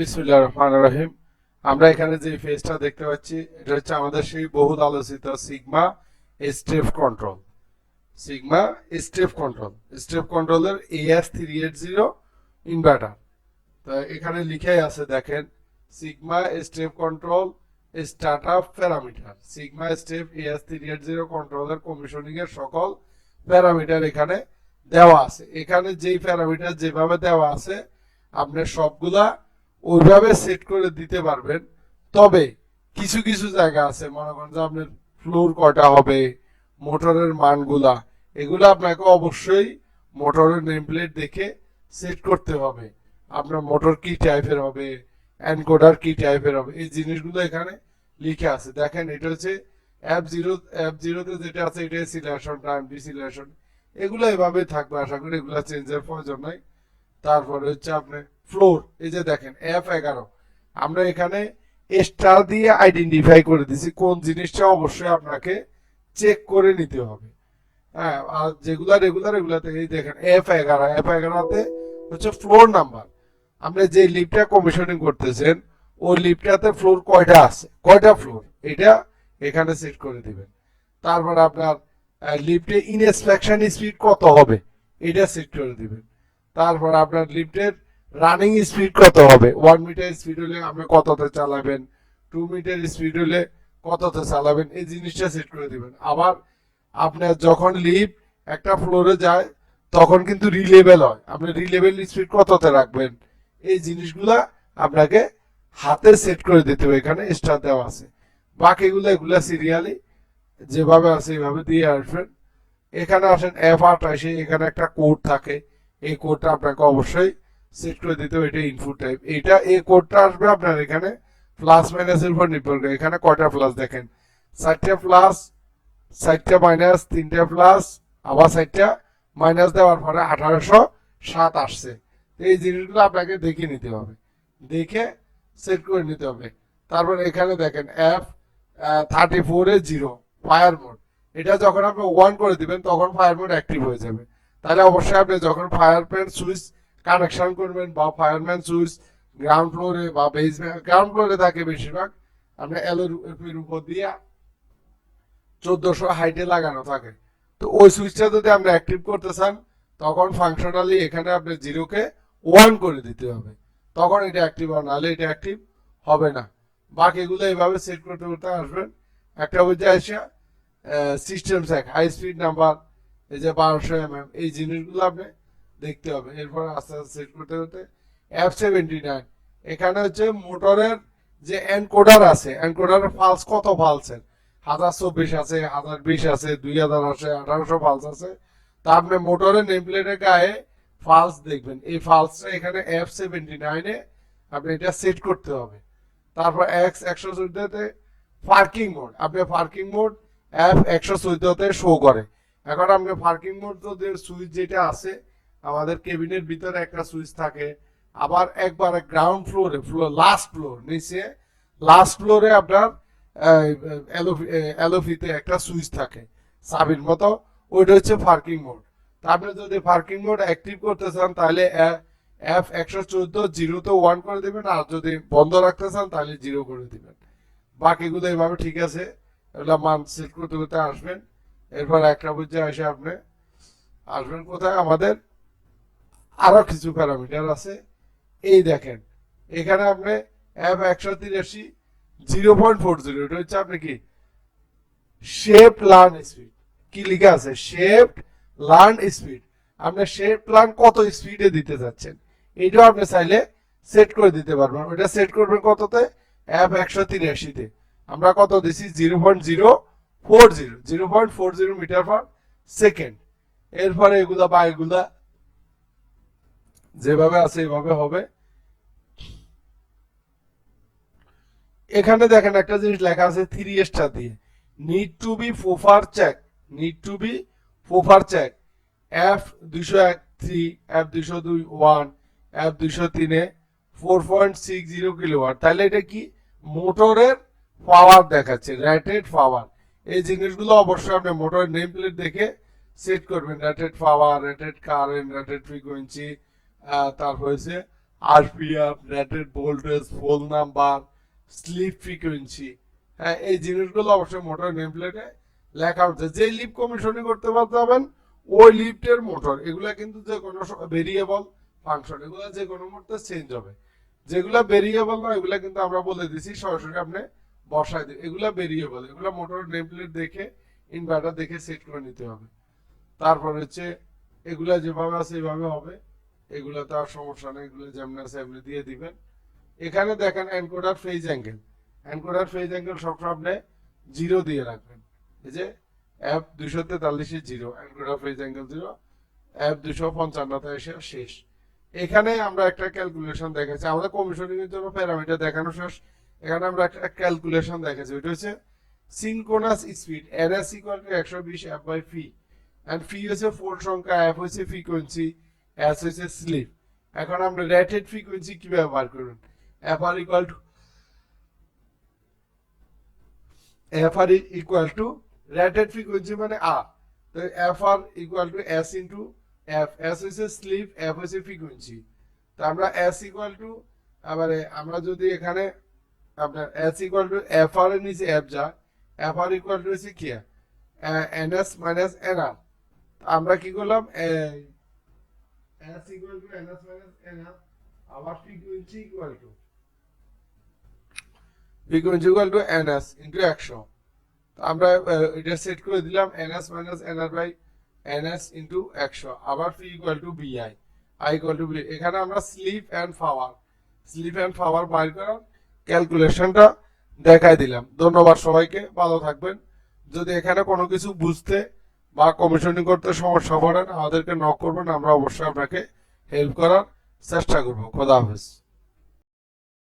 বিসমুল্লাহ রহমান রহিম। আমরা এখানে যে ফেজটা দেখতে পাচ্ছি, এটা হচ্ছে আমাদের সেই বহুল আলোচিত sigma step control sigma step control step কন্ট্রোলের AS three eight zero inverter তো এখানে লিখেই আছে, দেখেন sigma step control start up parameter sigma step AS three eight zero কন্ট্রোলের কমিশনিং এর সকল প্যারামিটার এখানে দেওয়া আছে। এখানে যেই প্যারামিটার যেভাবে দেওয়া আছে আপনি সবগুলা ওইভাবে সেট করে দিতে পারবেন। তবে কিছু কিছু জায়গা আছে, মনে করেন যে আপনার ফ্লোর কটা হবে, মোটরের মানগুলা, এগুলো আপনাকে অবশ্যই মোটরের নেম প্লেট দেখে সেট করতে হবে। আপনার মোটর কি টাইপের হবে এনকোডার কি টাইপের হবে, এই জিনিসগুলো এখানে লিখে আছে। দেখেন, এটা হচ্ছে অ্যাপ জিরো অ্যাপ জিরোতে যেটা আছে এটা সিলেকশন টাইম ডিসিলেকশন এগুলো এভাবে থাকবে। আশা করি এগুলো চেঞ্জের প্রয়োজন নাই। তারপরে হচ্ছে আপনি ফ্লোর এই যে দেখেন এফ এগারো। আমরা এখানে স্টার দিয়ে আইডেন্টিফাই করে দিছি, কোন জিনিসটা অবশ্যই আপনাকে চেক করে নিতে হবে। হ্যাঁ আর যেগুলা রেগুলার এগুলাতে এই দেখেন এফ এগারো এফ এগারোতে হচ্ছে ফ্লোর নাম্বার আপনি যে লিফটটা কমিশনিং করতেছেন, ওই লিফটটাতে ফ্লোর কয়টা আছে? কয়টা ফ্লোর এটা এখানে সেট করে দিবেন। তারপর আপনার লিফটে ইনস্পেকশন স্পিড কত হবে? এটা সেট করে দিবেন। তারপর আপনার লিফটের রানিং স্পিড কত হবে? ওয়ান মিটার স্পিড হলে আপনি কততে চালাবেন? টু মিটার স্পিড হলে কততে চালাবেন? এই জিনিসটা সেট করে দিবেন। আবার আপনার যখন লিফট একটা ফ্লোরে যায়, তখন কিন্তু রিলেবেল হয়। আপনি রিলেভেল স্পিড কততে রাখবেন? এই জিনিসগুলা আপনাকে হাতে সেট করে দিতে হবে। এখানে স্টার দেওয়া আছে। বাকিগুলো এগুলা সিরিয়ালি যেভাবে আছে, এইভাবে দিয়ে আসবেন। এখানে আসেন এফ আঠাশে, এখানে একটা কোড থাকে। এই কোডটা আপনাকে অবশ্যই সেট করে দিতে হবে এটা ইনপুট টাইপ এটা, এই কোডটা আসবে আপনার এখানে প্লাস মাইনাসের উপর নির্ভর করে। এখানে কয়টা প্লাস দেখেন? চারটা প্লাস চারটা মাইনাস তিনটা প্লাস আবার চারটা মাইনাস দেওয়ার পরে আঠারোশো সাত আসছে। এই জিনিসগুলো আপনাকে দেখে নিতে হবে। দেখে সেট করে নিতে হবে। তারপর এখানে দেখেন এফ থার্টি ফোরে জিরো ফায়ার মোড এটা যখন আপনি ওয়ান করে দিবেন, তখন ফায়ার মোড অ্যাক্টিভ হয়ে যাবে। তাহলে অবশ্যই আপনি যখন ফায়ার প্যান সুইচ কানেকশন করবেন বা ফায়ারম্যান সুইচ গ্রাউন্ড ফ্লোরে বা বেসমেন্ট গ্রাউন্ড ফ্লোরে থাকে বেশিরভাগ, আপনি এলোর উপর দিয়ে চোদ্দশো হাইটে লাগানো থাকে। তো ওই সুইচটা যদি আপনি অ্যাক্টিভ করতে চান, তখন ফাংশনালি এখানে আপনি জিরোকে ওয়ান করে দিতে হবে। তখন এটা অ্যাক্টিভ হবে, নাহলে এটা অ্যাক্টিভ হবে না। বাকিগুলো এইভাবে সেট করতে করতে আসবেন। একটা বুঝে আসে সিস্টেম স্যাক হাই স্পিড নাম্বার এই যে বারোশো এম এম এই জিনিসগুলো আপনি দেখতে হবে। এরপর আস্তে আস্তে সেট করতে করতে এফ সেভেন্টি নাইন এখানে হচ্ছে মোটরের যে এনকোডার আছে এনকোডারের ফালস কত ফালসের হাজার চব্বিশ আছে, হাজার বিশ আছে, দুই হাজার আছে আঠারোশো ফালস আছে। তা আপনি মোটরের নেম প্লেটের গায়ে ফালস দেখবেন। এই ফালসটা এখানে এফ সেভেন্টি নাইনে আপনি এটা সেট করতে হবে। তারপর এক্স একশো চোদ্দতে পার্কিং মোড আপনি পার্কিং মোড এফ একশো চোদ্দতে শো করে। এখন আপনি পার্কিং মোড সুইচ যেটা আছে, আমাদের কেবিনের ভিতরে একটা সুইচ থাকে। আবার একবার গ্রাউন্ড ফ্লোরে ফ্লোর লাস্ট ফ্লোর নিচে লাস্ট ফ্লোরে আপনার এলোফিতে একটা সুইচ থাকে সাবির মতো। ওইটা হচ্ছে পার্কিং মোড তা আপনি যদি পার্কিং মোড অ্যাক্টিভ করতে চান, তাহলে এফ একশো চোদ্দ জিরোতে ওয়ান করে দেবেন, আর যদি বন্ধ রাখতে চান, তাহলে জিরো করে দেবেন। বাকিগুলো এইভাবে ঠিক আছে এগুলো মান সেট করতে করতে আসবেন। এরপর একটা বুঝে এসে আপনি, আসবেন কোথায়? আমাদের আরও কিছু প্যারামিটার আছে। এই দেখেন, এখানে আপনি এফ একশো তিরাশি জিরো পয়েন্ট ফোর জিরো এটা হচ্ছে আপনি কি? শেপ লার্ন স্পিড কি লিখা আছে? শেপ লার্ন স্পিড আপনি শেপ লার্ন কত স্পিডে দিতে যাচ্ছেন? এইটাও আপনি চাইলে সেট করে দিতে পারবেন। ওইটা সেট করবেন কততে? এফ একশো তিরাশিতে। আমরা কত দিছি? Zero point zero four zero zero point four zero meter per second. এরপরে এগুলা বা এগুলা যেভাবে আছে এভাবে হবে। এখানে দেখেন একটা জিনিস লেখা আছে থ্রি স্টার দিয়ে। নিড টু বি ফোফার চেক নিড টু বি ফোফার চেক এফ দুইশো এক থ্রি এফ দুইশো দুই ওয়ান এফ দুইশো তিনে four point six zero kilowatt তাহলে এটা কি? মোটরের পাওয়ার দেখাচ্ছে রেটেড পাওয়ার এই জিনিসগুলো অবশ্যই আপনি মোটরের নেম প্লেট দেখে সেট করবেন। Rated power rated current rated frequency তারপর হচ্ছে RPM rated voltage pole number slip frequency হ্যাঁ এই জিনিসগুলো অবশ্যই মোটর নেম প্লেটে লেখা হচ্ছে। যে লিপ কমিশনিং করতে পারবেন, ওই লিফটের মোটর এগুলা কিন্তু যে কোনো ভেরিয়েবল ফাংশন এগুলো যে কোনো মুহূর্তে চেঞ্জ হবে। যেগুলা ভেরিয়েবল না এগুলা কিন্তু আমরা বলে দিছি। সরাসরি আপনি বসাই দিন এগুলা ভেরিয়েবল এগুলা মোটর নেম প্লেট দেখে ইনভার্টার দেখে সেট করে নিতে হবে। তারপর হচ্ছে এগুলা যেভাবে আছে এইভাবে হবে। এগুলা তো আর সমস্যা নেই। এগুলো যেমন আছে এমনি দিয়ে দিবেন। এখানে দেখেন encoder phase angle encoder phase angle সবসময় আপনি জিরো দিয়ে রাখবেন। এই যে অ্যাপ দুশো তেতাল্লিশে zero encoder phase angle zero app দুশো পঞ্চান্নতে এসে শেষ। এখানে আমরা একটা ক্যালকুলেশন দেখাচ্ছি। আমাদের কমিশনিং এর জন্য প্যারামিটার দেখানো শেষ। এখানে আমরা একটা ক্যালকুলেশন দেখাচ্ছি, ওইটা হচ্ছে synchronous speed NS equal to একশো বিশ F by P and P হচ্ছে ফোর সংখ্যা এফ হচ্ছে ফ্রিকোয়েন্সি এস হচ্ছে স্লিপ এখন আমরা রেটেড ফ্রিকোয়েন্সি কীভাবে বার করবেন F R equal to F R equal to rated frequency মানে আর তো F R equal to S into F S হচ্ছে স্লিপ এফ হচ্ছে ফ্রিকোয়েন্সি তো আমরা এস ইকুয়াল টু আবার আমরা যদি এখানে আপনার S equal to F R এর নিচে এফ যায় এফ আর ইকুয়াল টু হচ্ছে কি? N S minus N R আমরা কি করলাম? S equal to N S minus N R আবার frequency equal to frequency equal to N S into একশো। আমরা এটা সেট করে দিলাম N S minus N R by N S into একশো, আবার P equal to BI I equal to B এখানে আমরা slip and power slip and power বাইর করার ক্যালকুলেশনটা দেখাই দিলাম। ধন্যবাদ সবাইকে, ভালো থাকবেন। যদি এখানে কোনো কিছু বুঝতে বা কমিশনিং করতে সমস্যা পড়েন আমাদেরকে নক করবেন, আমরা অবশ্যই আপনাকে হেল্প করার চেষ্টা করব। খোদা হাফেজ।